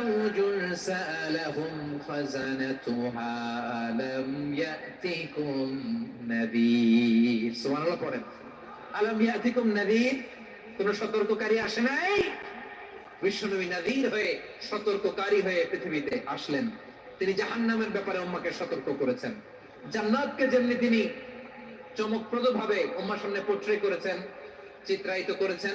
زوج سألهم خزنتها ألم يأتكم نذير سبحان الله পড়েন আলম ইয়াতিকুম নাদির কোন সতর্ককারী আসে নাই বিশ্বনবী নাদির হয়ে সতর্ককারী হয়ে পৃথিবীতে আসলেন তিনি জাহান্নামের ব্যাপারে উম্মাকে সতর্ক করেছেন জান্নাতকে যেমনি তিনি চমকপ্রদ ভাবে উম্মার সামনে পোট্রে করেছেন চিত্রায়িত করেছেন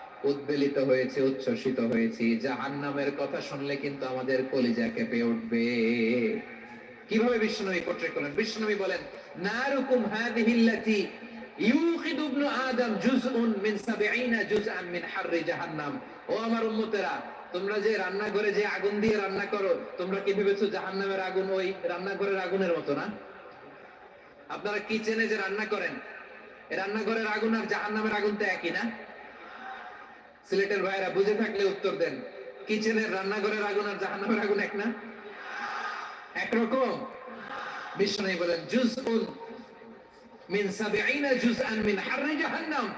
উদ্বেলিত হয়েছে, উচ্ছ্বসিত হয়েছি। জাহান্নামের কথা শুনলে কিন্তু আমাদের কলিজা কেঁপে উঠবে। কীভাবে বিশ্বনবী পোট্রেট করেন বিশ্বনবী বলেন, নারুকুম হাদিহিল্লাতি ইউখিদু ইবনু আদম জুজউন মিন 70 জুজআন মিন হাররি জাহান্নাম। ও আমার উম্মতেরা, তোমরা যে যে আগুন দিয়ে রান্না করো, তোমরা কি ভেবেছো জাহান্নামের আগুন ওই রান্নাঘরের আগুনের মতো না? আপনারা কিচেনে যে রান্না করেন? রান্নাঘরের আগুন আর জাহান্নামের আগুন তো একই না? সিলেটের ভাইরা বুঝে থাকলে উত্তর দেন। কিচেনের রান্নাঘরের আগুন আর জাহান্নামের আগুন এক না? একরকম। বিষ্ণু বলেন মিন মিন জাহান্নাম।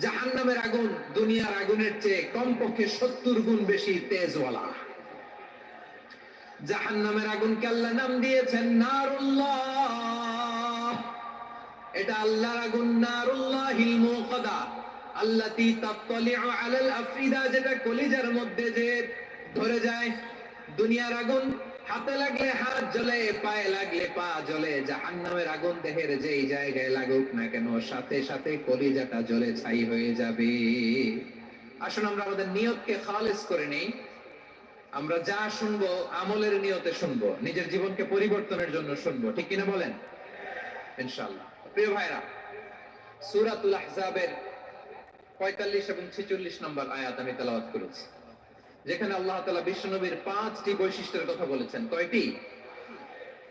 জাহান্নামের আগুন দুনিয়ার আগুনের চেয়ে কমপক্ষে সত্তর গুণ বেশি তেজওয়ালা। জাহান্নামের আগুনকে আল্লাহ নাম দিয়েছেন নারুল্লাহ। এটা আল্লাহর আগুন, নারুল্লাহিল মুকাদা আল্লাতি তাত্তালিউ আলাল আফিদা যেটা কলিজার মধ্যে যে ধরে যায় দুনিয়ার আগুন, হাতে লাগলে হাত জ্বলে, পায়ে লাগলে পা জ্বলে, জাহান্নামের আগুন দেহের যেই জায়গায় লাগুক না কেন, সাথে সাথে কলিজাটা জ্বলে ছাই হয়ে যাবে। আসুন আমরা আমাদের নিয়তকে খালেস করে নেই। আমরা যা শুনব, আমলের নিয়তে শুনব, নিজের জীবনকে পরিবর্তনের জন্য শুনব, ঠিক কিনা বলেন? ইনশাল্লাহ প্রিয় ভাইরা, সূরাতুল আহজাবের 45 এবং 46 নম্বর আয়াত আমি তেলাওয়াত করেছি। যেখানে আল্লাহ তাআলা বিশ্বনবীর পাঁচটি বৈশিষ্ট্যের কথা বলেছেন। কয়টি?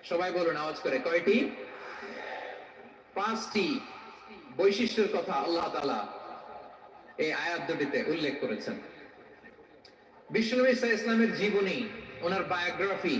সবাই বলুন, আওয়াজ করে, কয়টি? পাঁচটি বৈশিষ্ট্যের কথা আল্লাহ তালা এই আয়াত দুটিতে উল্লেখ করেছেন। বিশ্বনবী ইসা ইসলামের জীবনী, ওনার বায়োগ্রাফি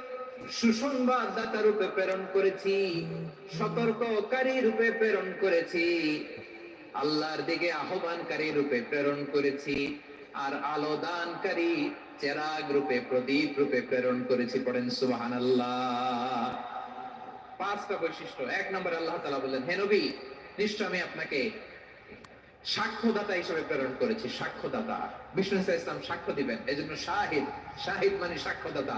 সুসংবাদ দাতা রূপে প্রেরণ করেছি, সতর্ককারী রূপে প্রেরণ করেছি, আল্লাহর দিকে আহ্বানকারী রূপে প্রেরণ করেছি, আর আলো দানকারী চেরাগ রূপে, প্রদীপ রূপে প্রেরণ করেছি, পড়েন সুবাহান পাঁচটা বৈশিষ্ট্য। এক নম্বর আল্লাহ তালা বললেন, হে নিশ্চয় আমি আপনাকে সাক্ষ্যদাতা হিসেবে প্রেরণ করেছি, সাক্ষ্যদাতা। বিষ্ণু ইসা ইসলাম সাক্ষ্য দিবেন জন্য শাহিদ শাহিদ মানে সাক্ষ্যদাতা।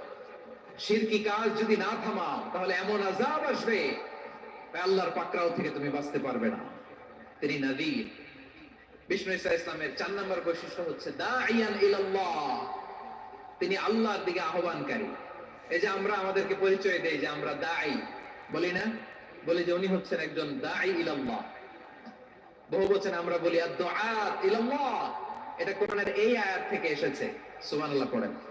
শিরকি কাজ যদি না থামাও, তাহলে এমন আজাব আসবে আল্লাহর পাকড়াও থেকে তুমি বাঁচতে পারবে না। তিনি নদীর বিষ্ণু ইসা ইসলামের চার নম্বর বৈশিষ্ট্য হচ্ছে তিনি আল্লাহর দিকে আহ্বানকারী। এই যে আমরা আমাদেরকে পরিচয় দেই যে আমরা দাই বলি না? বলি যে উনি হচ্ছেন একজন দাই ইলাল্লাহ। বহু বচন আমরা বলি, আদ-দুআত ইলাল্লাহ। এটা কোরআনের এই আয়াত থেকে এসেছে। সুবহানাল্লাহ পড়েন।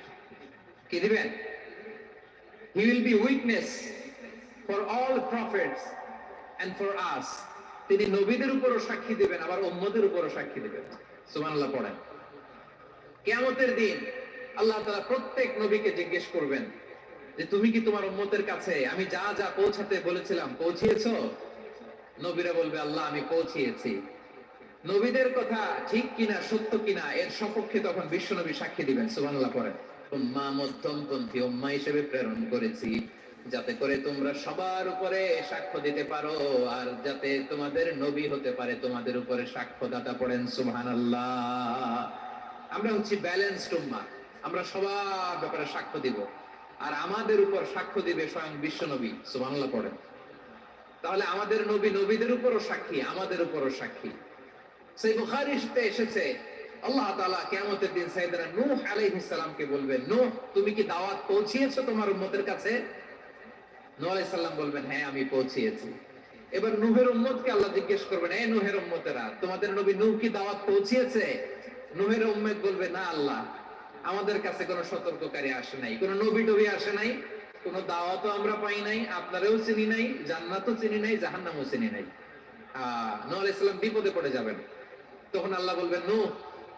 কি দিবেন? He will be witness for all prophets and for us তিনি নবীদের উপরও সাক্ষী দিবেন, আবার উম্মদের উপরও সাক্ষী দিবেন। সুবহানাল্লাহ পড়েন। কিয়ামতের দিন আল্লাহ তাআলা প্রত্যেক নবীকে জিজ্ঞেস করবেন যে, তুমি কি তোমার উম্মতের কাছে আমি যা যা পৌঁছাতে বলেছিলাম পৌঁছিয়েছো? নবীরা বলবে, আল্লাহ, আমি পৌঁছিয়েছি। নবীদের কথা ঠিক কিনা, সত্য কিনা, এর সপক্ষে তখন বিশ্বনবী সাক্ষী দিবেন। সুবহানাল্লাহ পড়েন। উম্মা মধ্যমপন্থী উম্মা হিসেবে প্রেরণ করেছি। যাতে করে তোমরা সবার উপরে সাক্ষ্য দিতে পারো, আর যাতে তোমাদের নবী হতে পারে, তোমাদের উপরে সাক্ষ্যদাতা পড়েন, সুবহানাল্লাহ। আমরা হচ্ছি ব্যালেন্সড উম্মা। আমরা সবার ব্যাপারে সাক্ষ্য দিব। আর আমাদের উপর সাক্ষ্য দিবে স্বয়ং বিশ্ব নবী, সুবহানাল্লাহ পড়েন। তাহলে আমাদের নবী নবীদের উপরও সাক্ষী, আমাদের উপরও সাক্ষী। সেই বুখারীতে এসেছে আল্লাহ তাআলা কিয়ামতের দিন সাইয়েদনা নূহ আলাইহিস সালামকে বলবেন, নূহ, তুমি কি দাওয়াত পৌঁছিয়েছো তোমার উম্মতের কাছে? নূহ আলাইহিস বলবেন হ্যাঁ আমি পৌঁছিয়েছি। এবার নূহের উম্মতকে আল্লাহ জিজ্ঞেস করবেন এই নূহের উম্মতেরা, তোমাদের নবী নূহ কি দাওয়াত পৌঁছিয়েছে? নূহের উম্মত বলবে, না আল্লাহ, আমাদের কাছে কোনো সতর্ককারী আসে নাই, কোনো নবী টবি আসে নাই, কোনো দাওয়াতও আমরা পাই নাই, আপনারাও চিনি নাই, জান্নাতও চিনি নাই, জাহান্নামও চিনি নাই। আহ, নূহ আলাইহিস বিপদে পড়ে যাবেন। তখন আল্লাহ বলবেন, নূহ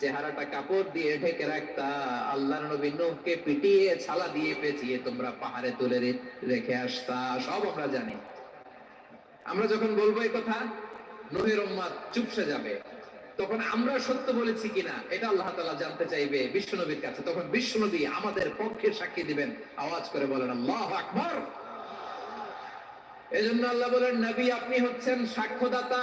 চেহারাটা কাপড় দিয়ে ঢেকে রাখতা, আল্লাহর নবী নূহকে পিটিয়ে, ছালা দিয়ে পেঁচিয়ে তোমরা পাহাড়ে তুলে রেখে আসতা, সব আমরা জানি। আমরা যখন বলব এই কথা নূহের চুপসে যাবে। তখন আমরা সত্য বলেছি কিনা, এটা আল্লাহ তালা জানতে চাইবে বিশ্বনবীর কাছে। তখন বিশ্বনবী আমাদের পক্ষে সাক্ষী দিবেন। আওয়াজ করে বলেন, আল্লাহ আকবার! এজন্য আল্লাহ বলেন, নবী আপনি হচ্ছেন সাক্ষ্যদাতা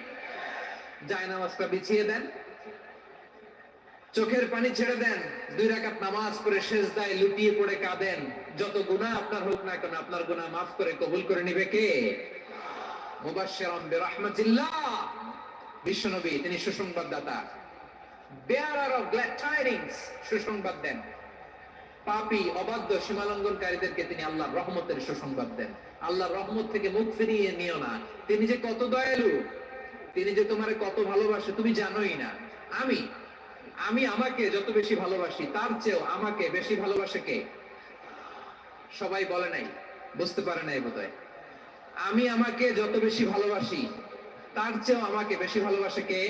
যায় নামাজটা বিছিয়ে দেন। চোখের পানি ছেড়ে দেন। দুই রাকাত নামাজ পড়ে শেষ দায় লুটিয়ে পড়ে কাঁদেন। যত গুনাহ আপনার হোক না কেন, আপনার গুনাহ মাফ করে কবুল করে নিবে কে? তিনি দেন। রহমত থেকে মুখ ফিরিয়ে নিও না। তিনি যে কত দয়ালু তিনি যে তোমার কত ভালোবাসে, তুমি জানোই না। আমি আমি আমাকে যত বেশি ভালোবাসি, তার চেয়েও আমাকে বেশি ভালোবাসে কে? সবাই বলে নাই, বুঝতে পারে নাই বোধহয়। আমি আমাকে যত বেশি ভালোবাসি, তার চেয়েও আমাকে বেশি ভালোবাসে কে?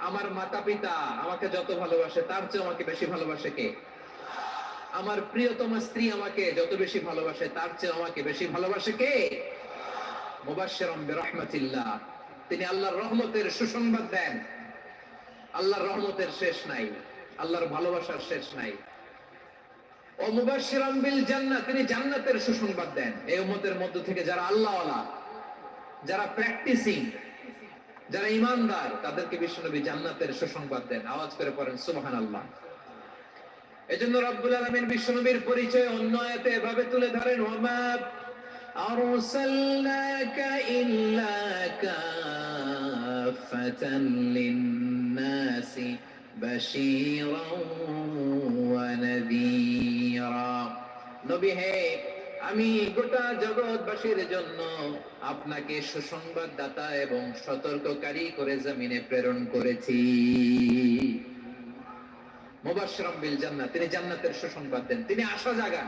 আমার মাতা পিতা আমাকে যত ভালোবাসে, তার চেয়েও আমাকে বেশি ভালোবাসে কে? আমার প্রিয়তম স্ত্রী আমাকে যত বেশি ভালোবাসে, তার চেয়ে আমাকে বেশি ভালোবাসে কে? মুবাশশিরাম বিরহমাতিল্লাহ। তিনি আল্লাহর রহমতের সুসংবাদ দেন। আল্লাহর রহমতের শেষ নাই, আল্লাহর ভালোবাসার শেষ নাই। তিনি জান্নাতের সুসংবাদ দেন। এই উম্মতের মধ্য থেকে যারা আল্লাহওয়ালা, যারা প্র্যাকটিসিং যারা ইমানদার, তাদেরকে বিশ্বনবী জান্নাতের সুসংবাদ দেন। আওয়াজ করে পড়েন, সুবহানাল্লাহ। এজন্য রব্বুল আলামিন বিশ্বনবীর পরিচয় অন্য আয়াতে এভাবে তুলে ধরেন আরসালনাকা ইল্লা কাফাতান লিন للناس بشيرا ونذيرا নবী হে আমি গোটা জগৎবাসীর জন্য আপনাকে সুসংবাদদাতা এবং সতর্ককারী করে জমিনে প্রেরণ করেছি মুবাশশিরাম বিল জান্নাত তিনি জান্নাতের সুসংবাদ দেন তিনি আশা জাগান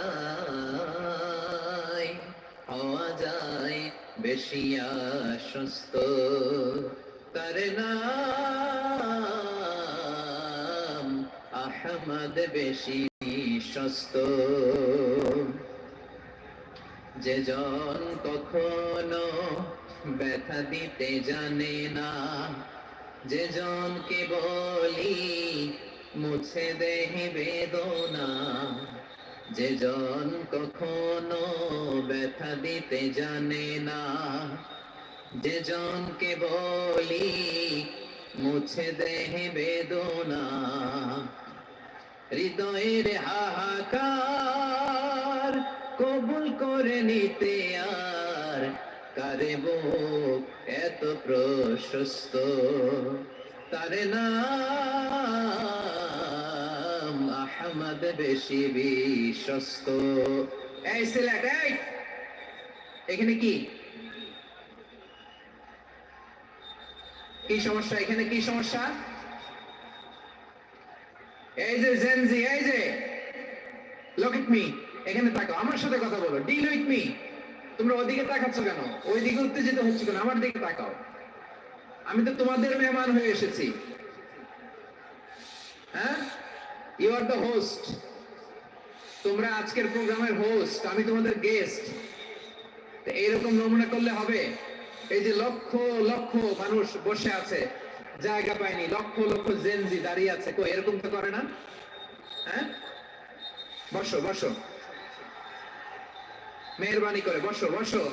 বেশি আশ্বস্ত তার নাম আহমদ বেশি বিশ্বস্ত যে জন কখনো ব্যথা দিতে জানে না, যে জনকে বলি মুছে দেহে বেদনা যে জন কখনো ব্যথা দিতে জানে না, যে জনকে বলি মুছে দেহে বেদনা, হৃদয়ের হাহাকার কবুল করে নিতে আর কারে বুক এত প্রশস্ত, তারে নাম এখানে কি? সমস্যা? এখানে কি সমস্যা? এই যে জেনজি এই যে! মি এখানে আমার সাথে কথা বলো। ডিল উইথ মি তোমরা ওদিকে তাকাচ্ছ কেন? ওই উত্তেজিত হচ্ছে কেন? আমার দিকে তাকাও। আমি তো তোমাদের মেহমান হয়ে এসেছি। হ্যাঁ? ইউ আর দ্য হোস্ট তোমরা আজকের প্রোগ্রামের হোস্ট আমি তোমাদের গেস্ট এইরকম নমুনা করলে হবে, এই যে লক্ষ লক্ষ মানুষ বসে আছে, জায়গা পায়নি, লক্ষ লক্ষ জেনজি দাঁড়িয়ে আছে। কই এরকম তো করে না? হ্যাঁ? বসো বসো। মেহরবানি করে, বসো বসো।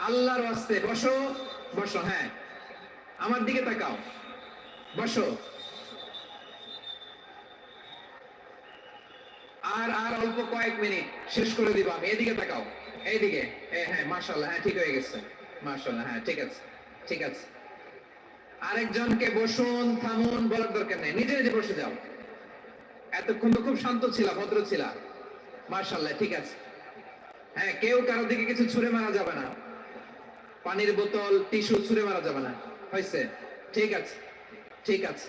আল্লাহর ওয়াস্তে বসো বসো হ্যাঁ। আমার দিকে তাকাও। বসো। আর আর অল্প কয়েক মিনিট শেষ করে দিব আমি। এদিকে তাকাও। এইদিকে। হ্যাঁ মাশাল্লাহ হ্যাঁ ঠিক হয়ে গেছে। মাশাল্লাহ হ্যাঁ ঠিক আছে ঠিক আছে। আরেকজনকে বসুন, থামুন, বলার দরকার নেই। নিজে নিজে বসে যাও। এতক্ষণ তো খুব শান্ত ছিলা, ভদ্র ছিলা। মার্শাল্লাহ ঠিক আছে। হ্যাঁ কেউ কারও দিকে কিছু ছুঁড়ে মারা যাবে না। পানির বোতল, টিস্যু ছুঁড়ে মারা যাবে না। হয়েছে? ঠিক আছে ঠিক আছে।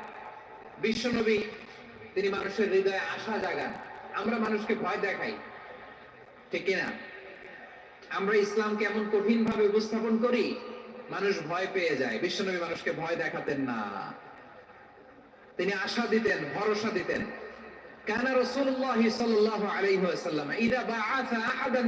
বিশ্বনবী তিনি মানুষের হৃদয়ে আশা জাগান। আমরা মানুষকে ভয় দেখাই, ঠিক না আমরা ইসলামকে এমন কঠিন ভাবে উপস্থাপন করি, মানুষ ভয় পেয়ে যায়। বিশ্বনবী মানুষকে ভয় দেখাতেন না। তিনি আশা দিতেন, ভরসা দিতেন। কানা রাসূলুল্লাহ সাল্লাল্লাহু আলাইহি ওয়াসাল্লাম, ইদা বাআসা আহাদান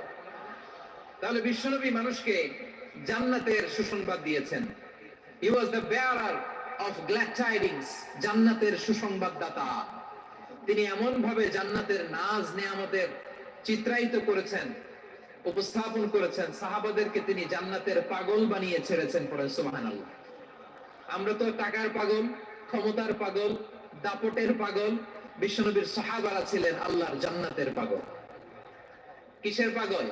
তাহলে বিশ্বনবী মানুষকে জান্নাতের সুসংবাদ দিয়েছেন। He was the bearer of glad tidings জান্নাতের সুসংবাদদাতা। তিনি এমন ভাবে জান্নাতের নাজ নেয়ামতের চিত্রায়িত করেছেন, উপস্থাপন করেছেন, সাহাবাদেরকে তিনি জান্নাতের পাগল বানিয়ে ছেড়েছেন পরে, সুবহানাল্লাহ। আমরা তো টাকার পাগল, ক্ষমতার পাগল, দাপটের পাগল, বিশ্বনবীর সাহাবারা ছিলেন আল্লাহর জান্নাতের পাগল। কিসের পাগল?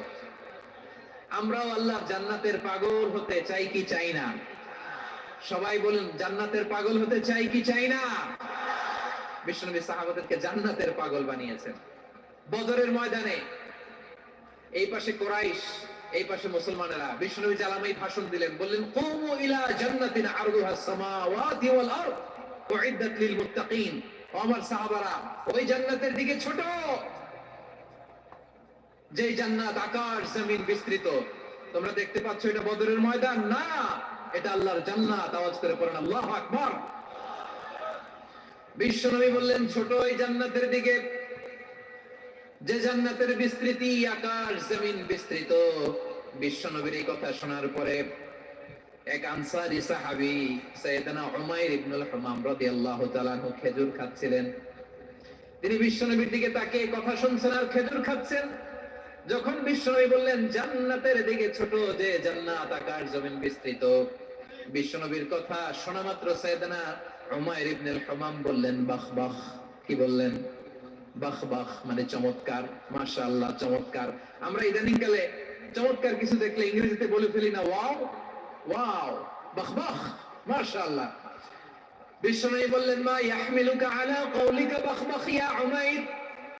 আমরাও আল্লাহ জান্নাতের পাগল হতে চাই কি চাই না? সবাই বলুন, জান্নাতের পাগল হতে চাই কি চাই না? বিশ্বনবী সাহাবাদেরকে জান্নাতের পাগল বানিয়েছেন। বদরের ময়দানে, এই পাশে কোরাইশ, এই পাশে মুসলমানেরা, বিশ্বনবী জালামাই ভাষণ দিলেন, বললেন, কুমু ইলা জান্নাতিন আরদুহা সামাওয়াতি ওয়াল আরদ, উইদ্দাত লিল মুত্তাকিন। আমার সাহাবারা, ওই জান্নাতের দিকে ছোট। যে জান্নাত আকাশ, জমিন বিস্তৃত। তোমরা দেখতে পাচ্ছ এটা বদরের ময়দান। না, এটা আল্লাহর জান্নাত। আওয়াজ করে পড়েন, আল্লাহ আকবার। বিশ্বনবী বললেন, ছোট এই জান্নাতের দিকে। যে জান্নাতের বিস্তৃতি আকাশ, জমিন বিস্তৃত। বিশ্বনবীর এই কথা শোনার পরে এক আনসারি সাহাবী সৈয়দনা উমাইর ইবনুল হুমাম রাদিয়াল্লাহু তাআলা খেজুর খাচ্ছিলেন। তিনি বিশ্বনবীর দিকে তাকিয়ে কথা শুনছেন আর খেজুর খাচ্ছেন। যখন বিশ্বনবী বললেন, জান্নাতের দিকে ছোট যে জান্নাত আকাশ জমিন বিস্তৃত। বিশ্বনবীর কথা শোনা মাত্র সৈয়দনা উমাইর ইবনুল হুমাম বললেন, বাহ বাহ। কি বললেন? বাহ বাহ মানে চমৎকার। মাশাআল্লাহ, চমৎকার। আমরা ইদানিং কালে চমৎকার কিছু দেখলে ইংরেজিতে বলে ফেলি না, ওয়াও ওয়াও, বাহ বাহ। মাশাআল্লাহ। বিশ্বনবী বললেন, মা ইয়াহমিলুকা আলা কওলিকা বাহ বাহ, ইয়া উমাইর?